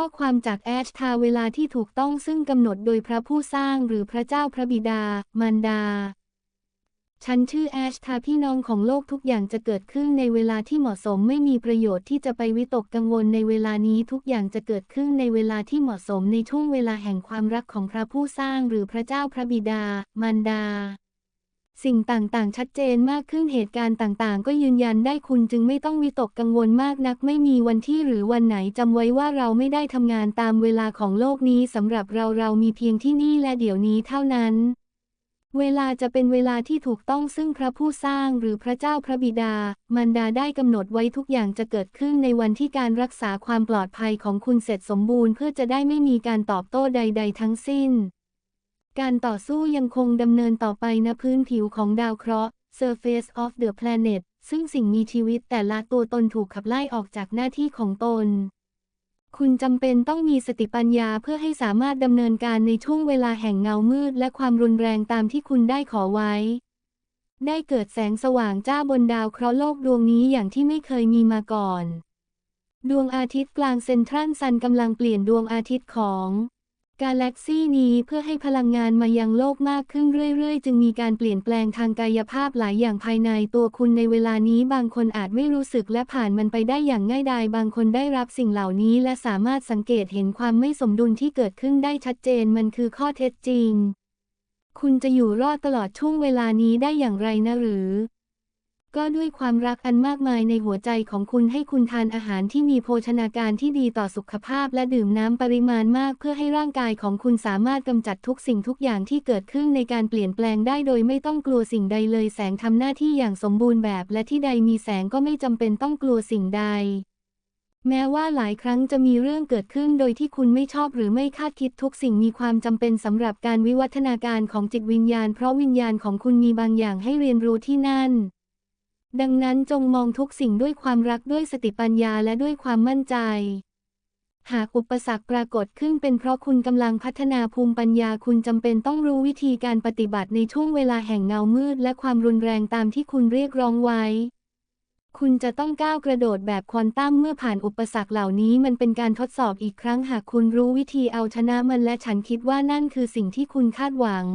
ข้อความจากแอชทาเวลาที่ถูกต้องซึ่งกำหนดโดยพระผู้สร้างหรือพระเจ้าพระบิดา มารดา ฉันชื่อแอชทาพี่น้องของโลกทุกอย่างจะเกิดขึ้นในเวลาที่เหมาะสมไม่มีประโยชน์ที่จะไปวิตกกังวลในเวลานี้ทุกอย่างจะเกิดขึ้นในเวลาที่เหมาะสมในช่วงเวลาแห่งความรักของพระผู้สร้างหรือพระเจ้าพระบิดา มารดา สิ่งต่างๆ ชัดเจนมากขึ้นเหตุการณ์ต่างๆ ก็ยืนยันได้คุณจึงไม่ต้องวิตกกังวลมากนัก ไม่มีวันที่หรือวันไหนจำไว้ว่าเราไม่ได้ทำงานตามเวลาของโลกนี้สำหรับเราเรามีเพียงที่นี่และเดี๋ยวนี้เท่านั้น เวลาจะเป็นเวลาที่ถูกต้องซึ่งพระผู้สร้างหรือพระเจ้าพระบิดามารดาได้กำหนดไว้ทุกอย่างจะเกิดขึ้นในวันที่การรักษาความปลอดภัยของคุณเสร็จสมบูรณ์ เพื่อจะได้ไม่มีการตอบโต้ใด ๆ ทั้งสิ้น การต่อสู้ยังคงดำเนินต่อไปณพื้นผิวของดาวเคราะห์ Surface of the Planet ซึ่งสิ่งมีชีวิตแต่ละตัวตนถูกขับไล่ออกจากหน้าที่ของตน คุณจำเป็นต้องมีสติปัญญาเพื่อให้สามารถดำเนินการในช่วงเวลาแห่งเงามืดและความรุนแรงตามที่คุณได้ขอไว้ ได้เกิดแสงสว่างจ้าบนดาวเคราะห์โลกดวงนี้อย่างที่ไม่เคยมีมาก่อน ดวงอาทิตย์กลางเซนทรัลซันกำลังเปลี่ยนดวงอาทิตย์ของ กาแล็กซี่นี้เพื่อให้พลังงานมายังโลกมากขึ้นเรื่อย ๆ จึงมีการเปลี่ยนแปลงทางกายภาพหลายอย่างภายในตัวคุณในเวลานี้บางคนอาจไม่รู้สึกและผ่านมันไปได้อย่างง่ายดายบางคนได้รับสิ่งเหล่านี้และสามารถสังเกตเห็นความไม่สมดุลที่เกิดขึ้นได้ชัดเจนมันคือข้อเท็จจริง คุณจะอยู่รอดตลอดช่วงเวลานี้ได้อย่างไรนะหรือ ก็ด้วยความรักอันมากมายในหัวใจของคุณให้คุณทานอาหารที่มีโภชนาการที่ดีต่อสุขภาพและดื่มน้ำปริมาณมากเพื่อให้ร่างกายของคุณสามารถกำจัดทุกสิ่งทุกอย่างที่เกิดขึ้นในการเปลี่ยนแปลงได้โดยไม่ต้องกลัวสิ่งใดเลยแสงทำหน้าที่อย่างสมบูรณ์แบบ และที่ใดมีแสงก็ไม่จำเป็นต้องกลัวสิ่งใดแม้ว่าหลายครั้งจะมีเรื่องเกิดขึ้นโดยที่คุณไม่ชอบหรือไม่คาดคิดทุกสิ่งมีความจำเป็นสำหรับการวิวัฒนาการของจิตวิญญาณ เพราะวิญญาณของคุณมีบางอย่างให้เรียนรู้ที่นั่น ดังนั้นจงมองทุกสิ่งด้วยความรักด้วยสติปัญญาและด้วยความมั่นใจ หากอุปสรรคปรากฏขึ้นเป็นเพราะคุณกำลังพัฒนาภูมิปัญญาคุณจำเป็นต้องรู้วิธีการปฏิบัติในช่วงเวลาแห่งเงามืดและความรุนแรงตามที่คุณเรียกร้องไว้ คุณจะต้องก้าวกระโดดแบบควอนตัมเมื่อผ่านอุปสรรคเหล่านี้มันเป็นการทดสอบอีกครั้งหากคุณรู้วิธีเอาชนะมันและฉันคิดว่านั่นคือสิ่งที่คุณคาดหวัง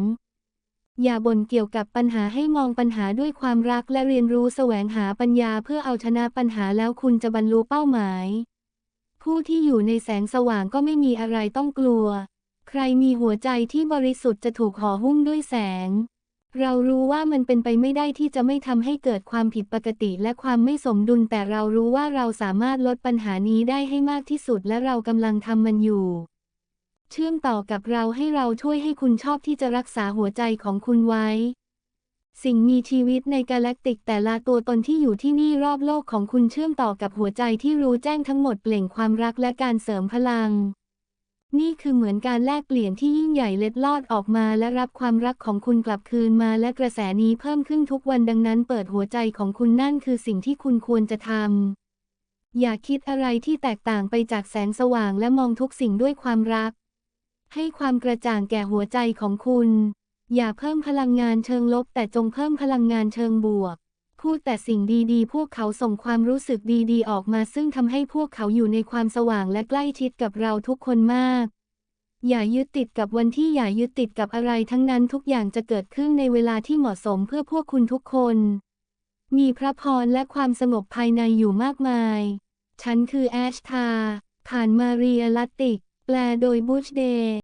อย่าบ่นเกี่ยวกับปัญหาให้มองปัญหาด้วยความรักและเรียนรู้แสวงหาปัญญาเพื่อเอาชนะปัญหาแล้วคุณจะบรรลุเป้าหมาย ผู้ที่อยู่ในแสงสว่างก็ไม่มีอะไรต้องกลัว ใครมีหัวใจที่บริสุทธิ์จะถูกห่อหุ้มด้วยแสง เรารู้ว่ามันเป็นไปไม่ได้ที่จะไม่ทำให้เกิดความผิดปกติและความไม่สมดุลแต่เรารู้ว่าเราสามารถลดปัญหานี้ได้ให้มากที่สุดและเรากำลังทำมันอยู่ เชื่อมต่อกับเราให้เราช่วยให้คุณชอบที่จะรักษาหัวใจของคุณไว้ สิ่งมีชีวิตในกาแล็กติกแต่ละตัวตนที่อยู่ที่นี่รอบโลกของคุณเชื่อมต่อกับหัวใจที่รู้แจ้งทั้งหมดเปล่งความรักและการเสริมพลัง นี่คือเหมือนการแลกเปลี่ยนที่ยิ่งใหญ่เล็ดลอดออกมาและรับความรักของคุณกลับคืนมาและกระแสนี้เพิ่มขึ้นทุกวันดังนั้น เปิดหัวใจของคุณนั่นคือสิ่งที่คุณควรจะทำอย่าคิดอะไรที่แตกต่างไปจากแสงสว่างและมองทุกสิ่งด้วยความรัก ให้ความกระจ่างแก่หัวใจของคุณ อย่าเพิ่มพลังงานเชิงลบ แต่จงเพิ่มพลังงานเชิงบวก พูดแต่สิ่งดีๆ พวกเขาส่งความรู้สึกดีๆ ออกมาซึ่งทำให้พวกเขาอยู่ในความสว่างและใกล้ชิดกับเราทุกคนมาก อย่ายึดติดกับวันที่อย่ายึดติดกับอะไรทั้งนั้นทุกอย่างจะเกิดขึ้นในเวลาที่เหมาะสมเพื่อพวกคุณทุกคน มีพระพรและความสงบภายในอยู่มากมาย ฉันคือแอชทา ผ่านมาเรียลัตติก แปลโดยบูชเดย์